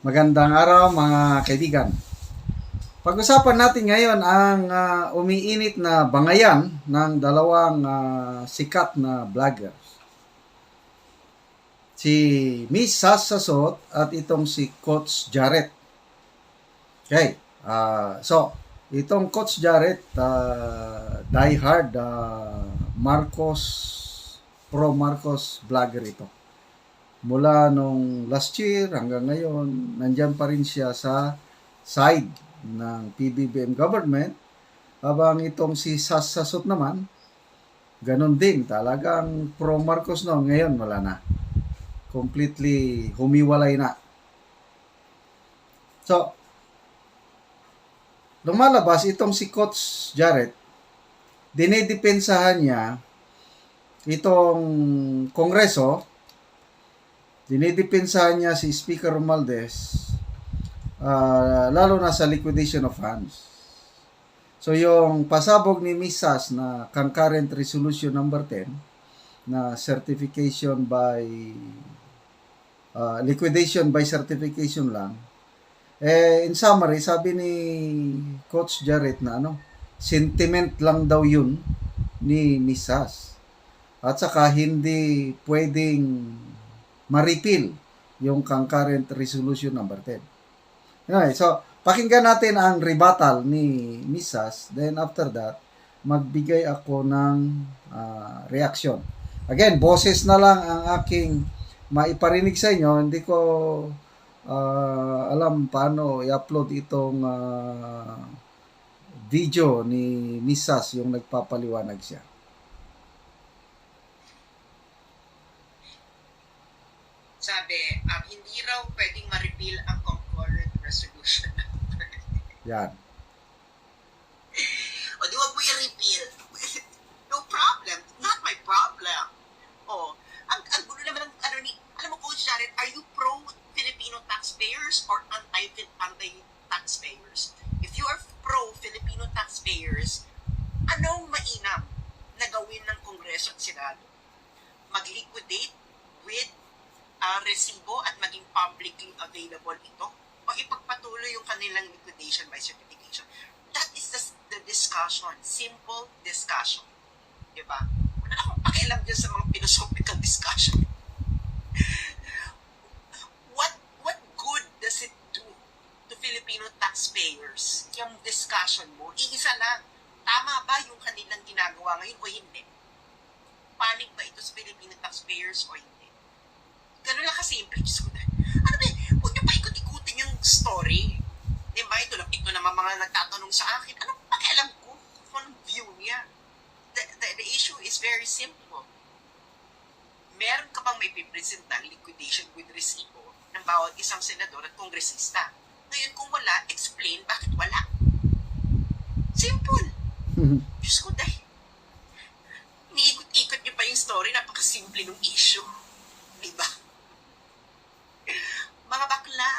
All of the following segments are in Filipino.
Magandang araw mga kaibigan. Pag-usapan natin ngayon ang ah, umiinit na bangayan ng dalawang ah, sikat na vloggers. Si Miss Sas Sasot at itong si Coach Jarrett. Okay. ah, so, itong Coach Jarrett, uh, diehard ah, Marcos, pro Marcos vlogger ito mula nung last year hanggang ngayon, nandyan pa rin siya sa side ng PBBM government. Habang itong si Sas Sasot naman, ganun din. Talagang pro Marcos no, ngayon wala na. Completely humiwalay na. So, lumalabas itong si Coach Jarrett, dinidepensahan niya itong kongreso dinidepensahan niya si Speaker Romualdez ah, lalo na sa liquidation of funds. So yung pasabog ni Misas na concurrent resolution number 10 na certification by ah, liquidation by certification lang eh in summary sabi ni Coach Jarrett na ano sentiment lang daw yun ni Misas at saka hindi pwedeng ma-repeal yung concurrent resolution number 10. Okay, so pakinggan natin ang rebuttal ni Misas. Then after that, magbigay ako ng ah, reaction. Again, boses na lang ang aking maiparinig sa inyo. Hindi ko ah, alam paano i-upload itong ah, video ni Misas yung nagpapaliwanag siya. Sabi, um, hindi raw pwedeng ma-repeal ang concurrent resolution. Yan. o di wag mo i-repeal. no problem. Not my problem. O, ang, ang gulo naman ng ano ni, alam mo Coach Jared, are you pro-Filipino taxpayers or anti- anti-taxpayers? If you are pro-Filipino taxpayers, anong mainam na gawin ng Kongreso at Senado? Mag-liquidate with uh, resibo at maging publicly available ito o ipagpatuloy yung kanilang liquidation by certification. That is the, the discussion. Simple discussion. Diba? Wala akong pakialam dyan sa mga philosophical discussion. what what good does it do to Filipino taxpayers yung discussion mo? Iisa lang. Tama ba yung kanilang ginagawa ngayon o hindi? Panig ba ito sa Filipino taxpayers o hindi? Na. Ano ba, huwag niyo pa ikot-ikutin yung story. Di ba? Ito, lang- ito naman mga nagtatanong sa akin. Anong pakialam ko kung anong view niya? The, the, the issue is very simple. Meron ka bang may pipresent ng liquidation with resibo ng bawat isang senador at kongresista? Ngayon, kung wala, explain bakit wala. Simple. Diyos ko dahil. Iniikot-ikot niyo pa yung story, napakasimple ng issue. Di ba? Mga bakla,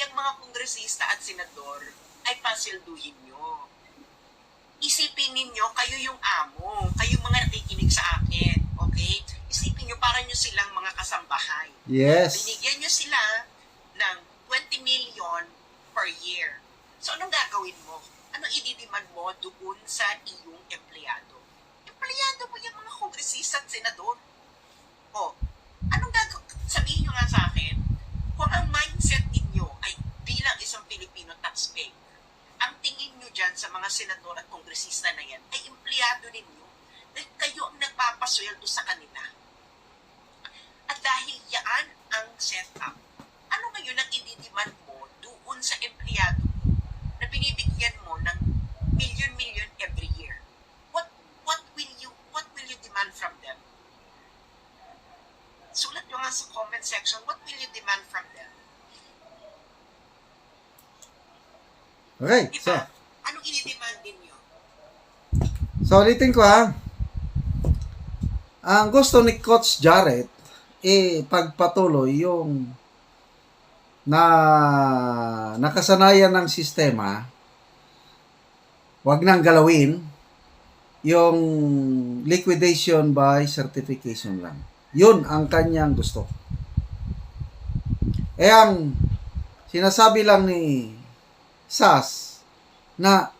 yung mga kongresista at senador ay pasilduhin nyo. Isipin ninyo, kayo yung amo, kayo mga nakikinig sa akin, okay? Isipin nyo, para nyo silang mga kasambahay. Yes. Binigyan nyo sila ng 20 million per year. So, anong gagawin mo? Anong ididemand mo doon sa iyong empleyado? Empleyado mo yung mga kongresista at senador. O, anong gagawin? Sabihin nyo nga sa akin, kung ang mindset ninyo ay bilang isang Filipino taxpayer, ang tingin nyo dyan sa mga senador at kongresista na yan ay empleyado ninyo dahil kayo ang nagpapasweldo sa kanila. At dahil yan ang setup, ano ngayon ang ididemand mo doon sa empleyado mo na binibigyan mo ng million-million every year? What what will you what will you demand from them? Sulat nyo nga sa comment section, what will you demand from them? Okay, Di so? Anong ninyo? So ulitin ko ha. Ang gusto ni Coach Jarrett, eh, pagpatuloy yung na nakasanayan ng sistema, wag nang galawin yung liquidation by certification lang. Yun ang kanyang gusto. Eh ang sinasabi lang ni SAS na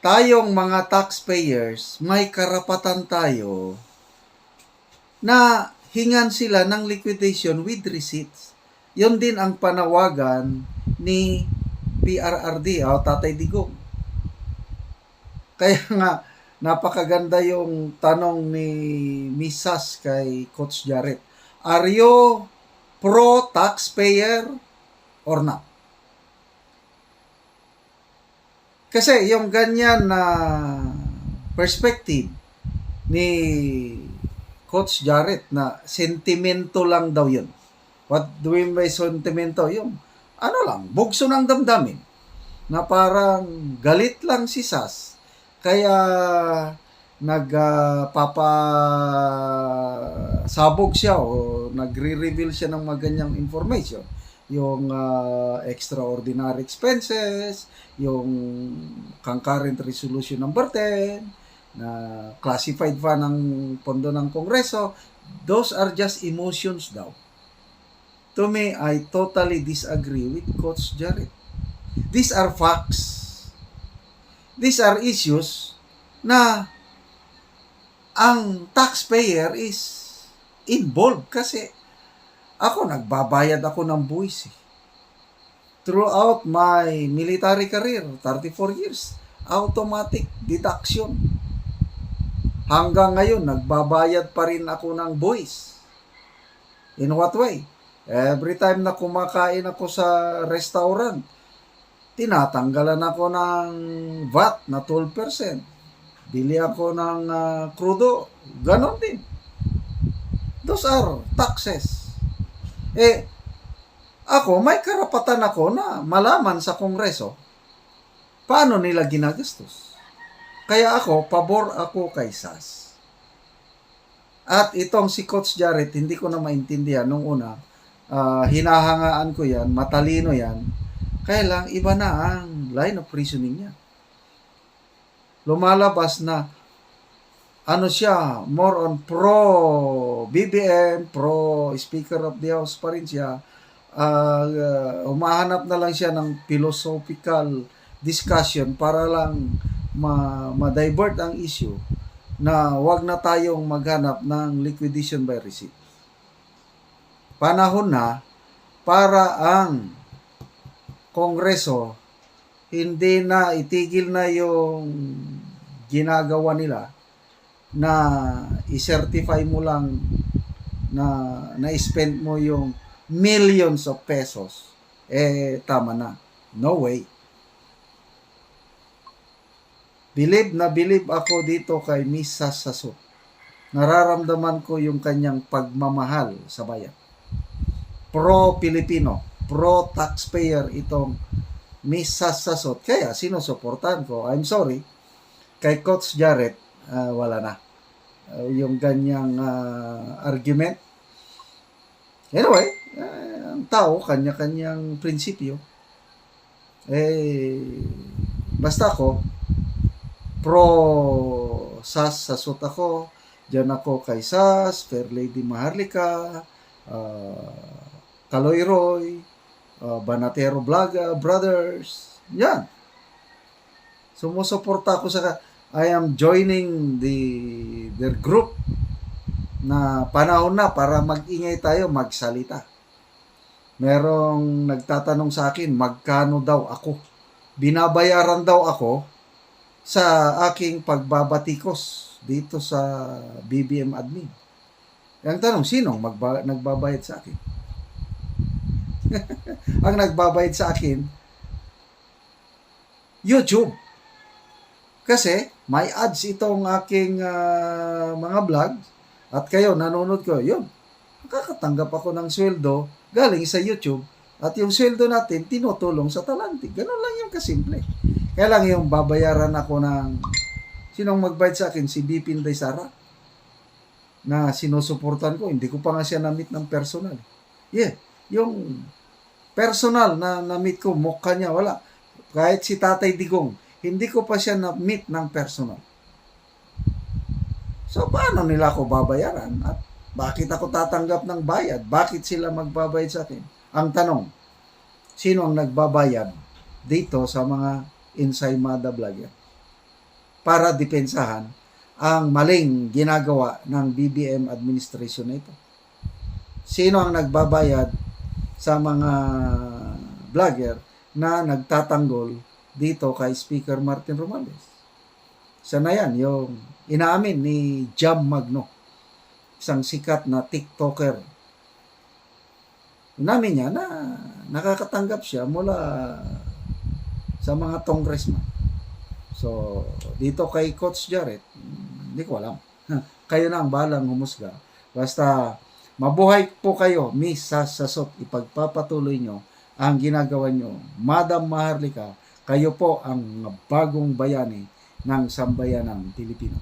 tayong mga taxpayers, may karapatan tayo na hingan sila ng liquidation with receipts. Yun din ang panawagan ni PRRD o Tatay Digong. Kaya nga, napakaganda yung tanong ni Misas kay Coach Jarrett. Are you pro-taxpayer or not? Kasi yung ganyan na perspective ni Coach Jarrett na sentimento lang daw yun. What do we mean by sentimento? Yung ano lang, bugso ng damdamin. Na parang galit lang si Sas. Kaya nagpapa sabog siya o nagre-reveal siya ng mga ganyang information yung ah, extraordinary expenses, yung concurrent resolution number 10, na classified pa ng pondo ng Kongreso, those are just emotions daw. To me, I totally disagree with Coach Jared. These are facts. These are issues na ang taxpayer is involved kasi ako, nagbabayad ako ng buwis eh. Throughout my military career, 34 years, automatic deduction. Hanggang ngayon, nagbabayad pa rin ako ng buwis. In what way? Every time na kumakain ako sa restaurant, tinatanggalan ako ng VAT na 12%. Bili ako ng ah, crudo, ganon din. Those are taxes. Eh, ako, may karapatan ako na malaman sa Kongreso paano nila ginagastos. Kaya ako, pabor ako kay SAS. At itong si Coach Jarrett, hindi ko na maintindihan nung una, ah, hinahangaan ko yan, matalino yan, kaya lang, iba na ang line of reasoning niya. Lumalabas na ano siya, more on pro BBM, pro Speaker of the House pa rin siya. Ah, uh, umahanap na lang siya ng philosophical discussion para lang ma- ma-divert ang issue na wag na tayong maghanap ng liquidation by receipt. Panahon na para ang Kongreso hindi na itigil na yung ginagawa nila na i-certify mo lang na na-spend mo yung millions of pesos, eh, tama na. No way. Believe na believe ako dito kay Miss Sasso. Nararamdaman ko yung kanyang pagmamahal sa bayan. Pro-Pilipino, pro-taxpayer itong Miss Sassasot. Kaya sinusuportahan ko. I'm sorry. Kay Coach Jarrett, ah, wala na. Ah, yung ganyang ah, argument. Anyway, ah, ang tao, kanya-kanyang prinsipyo. Eh, basta ako, pro SAS sasot ako. Diyan ako kay SAS, Fair Lady Maharlika, ah, Kaloy Roy, ah, Banatero Blaga, Brothers. Yan. Sumusuporta ako sa I am joining the their group na panahon na para magingay tayo, magsalita. Merong nagtatanong sa akin, magkano daw ako? Binabayaran daw ako sa aking pagbabatikos dito sa BBM admin. Ang tanong, sinong magba- nagbabayad sa akin? Ang nagbabayad sa akin, YouTube. Kasi may ads itong aking ah, mga vlog at kayo nanonood ko, yun. Nakakatanggap ako ng sweldo galing sa YouTube at yung sweldo natin tinutulong sa talante. Ganun lang yung kasimple. Kaya lang yung babayaran ako ng sinong magbayad sa akin? Si Inday Sara na sinusuportan ko. Hindi ko pa nga siya na-meet ng personal. Yeah, yung personal na na-meet ko, mukha niya, wala. Kahit si Tatay Digong, hindi ko pa siya na-meet ng personal. So, paano nila ako babayaran? At bakit ako tatanggap ng bayad? Bakit sila magbabayad sa akin? Ang tanong, sino ang nagbabayad dito sa mga ensaymada vlogger para depensahan ang maling ginagawa ng BBM administration na ito. Sino ang nagbabayad sa mga vlogger na nagtatanggol dito kay Speaker Martin Romualdez? Sana yan, yung inaamin ni Jam Magno, isang sikat na TikToker. Inamin niya na nakakatanggap siya mula sa mga congressman. So, dito kay Coach Jarrett, hindi ko alam. kayo na ang balang humusga. Basta, mabuhay po kayo, Miss Sasasot. Ipagpapatuloy nyo ang ginagawa nyo. Madam Maharlika, kayo po ang bagong bayani ng sambayanang Pilipino.